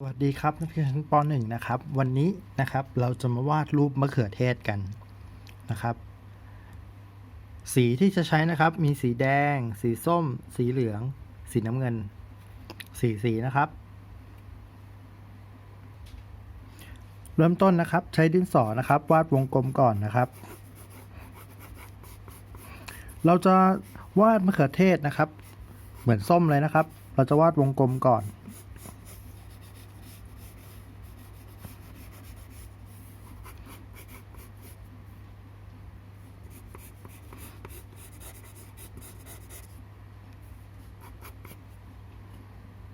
สวัสดีครับนักเรียนชั้นป .1 นะครับ วันนี้นะครับเราจะมาวาดรูปมะเขือเทศกันนะครับ สีที่จะใช้นะครับ มีสีแดง สีส้ม สีเหลือง สีน้ำเงินสีสีนะครับ เริ่มต้นนะครับใช้ดินสอนะครับ วาดวงกลมก่อนนะครับ เราจะวาดมะเขือเทศนะครับ เหมือนส้มเลยนะครับ เราจะวาดวงกลมก่อน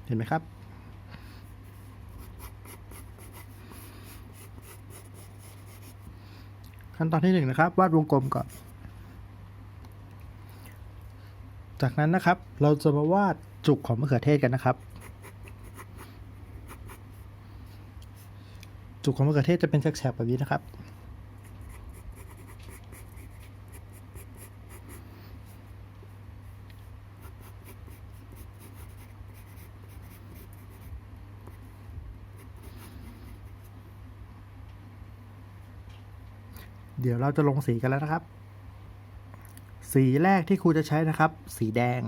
เห็นไหมครับ ขั้นตอนที่หนึ่งนะครับ วาดวงกลมก่อน จากนั้นนะครับเราจะมาวาดจุกของมะเขือเทศกันนะครับ จุกของมะเขือเทศจะเป็นแฉกๆแบบนี้นะครับ เดี๋ยวเราจะลงสีกันแล้วนะครับ สีแรกที่ครูจะใช้นะครับ สีแดง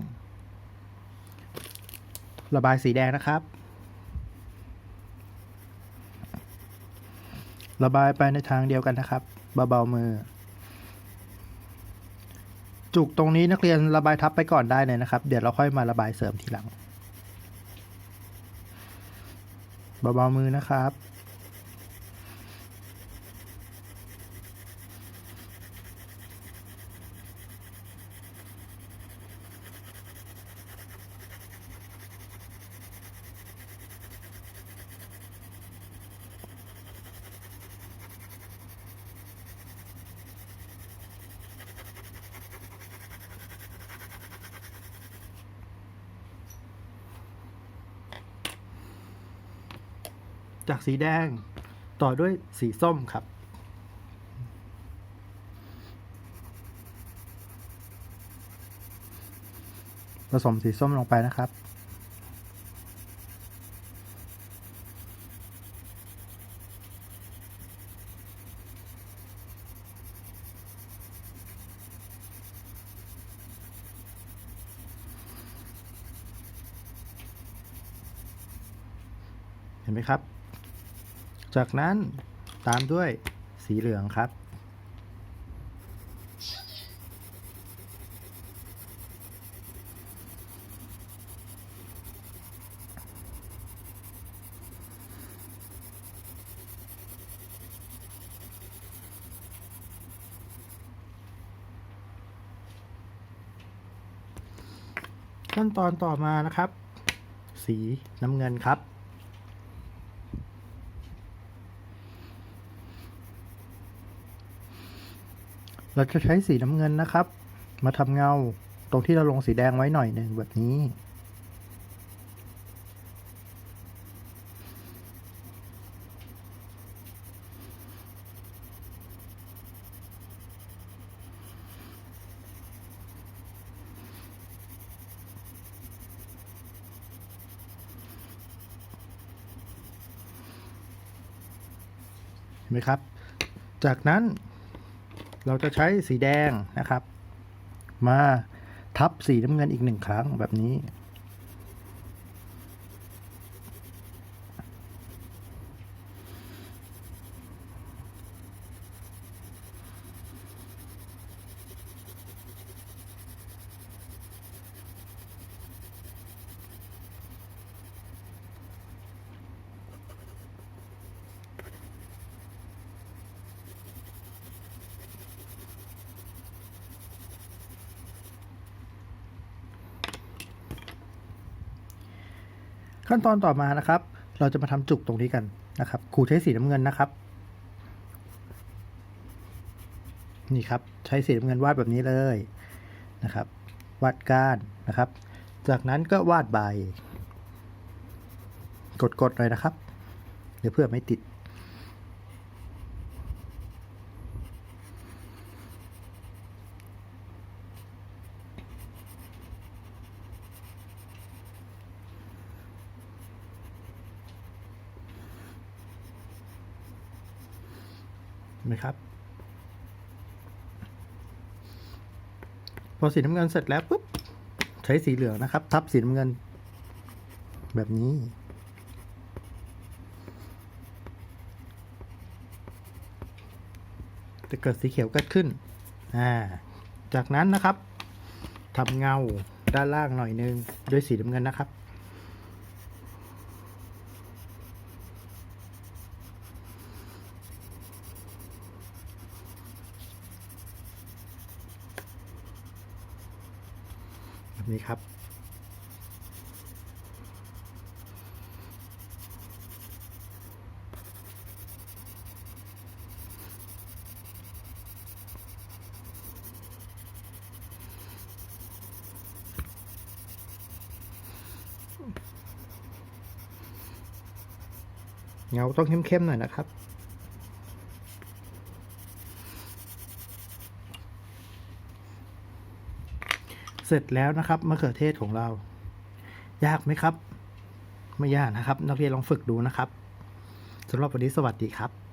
ระบายสีแดงนะครับ ระบายไปในทางเดียวกันนะครับเบาๆมือ จุกตรงนี้นักเรียนระบายทับไปก่อนได้เลยนะครับ เดี๋ยวเราค่อยมาระบายเสริมทีหลังเบาๆมือนะครับ จากสีแดงต่อด้วยสีส้มครับ ผสมสีส้มลงไปนะครับ เห็นไหมครับ จากนั้นตามด้วยสีเหลืองครับ ขั้นตอนต่อมานะครับ สีน้ำเงินครับ เราจะใช้สีน้ำเงินนะครับ มาทำเงาตรงที่เราลงสีแดงไว้หน่อยหนึ่งแบบนี้ เห็นไหมครับ จากนั้น เราจะใช้สีแดงนะครับ มาทับสีน้ำเงินอีกหนึ่งครั้งแบบนี้ ขั้นตอนต่อมานะครับ เราจะมาทำจุกตรงนี้กันนะครับครูใช้สีน้ำเงินนะครับ นี่ครับใช้สีน้ำเงินวาดแบบนี้เลยนะครับ วาดก้านนะครับ จากนั้นก็วาดใบ กดๆเลยนะครับ เดี๋ยวเพื่อไม่ติด ไหมครับ พอสีน้ำเงินเสร็จแล้วปุ๊บใช้สีเหลืองนะครับ ทับสีน้ำเงิน แบบนี้ จะเกิดสีเขียวเกิดขึ้นอ่าจากนั้นนะครับทำเงาด้านล่างหน่อยนึงด้วยสีน้ำเงินนะครับ นี้ครับ เงาต้องเข้มๆหน่อยนะครับ เสร็จแล้วนะครับมะเขือเทศของเรา ยากไหมครับ ไม่ยากนะครับ นักเรียนลองฝึกดูนะครับสำหรับวันนี้สวัสดีครับ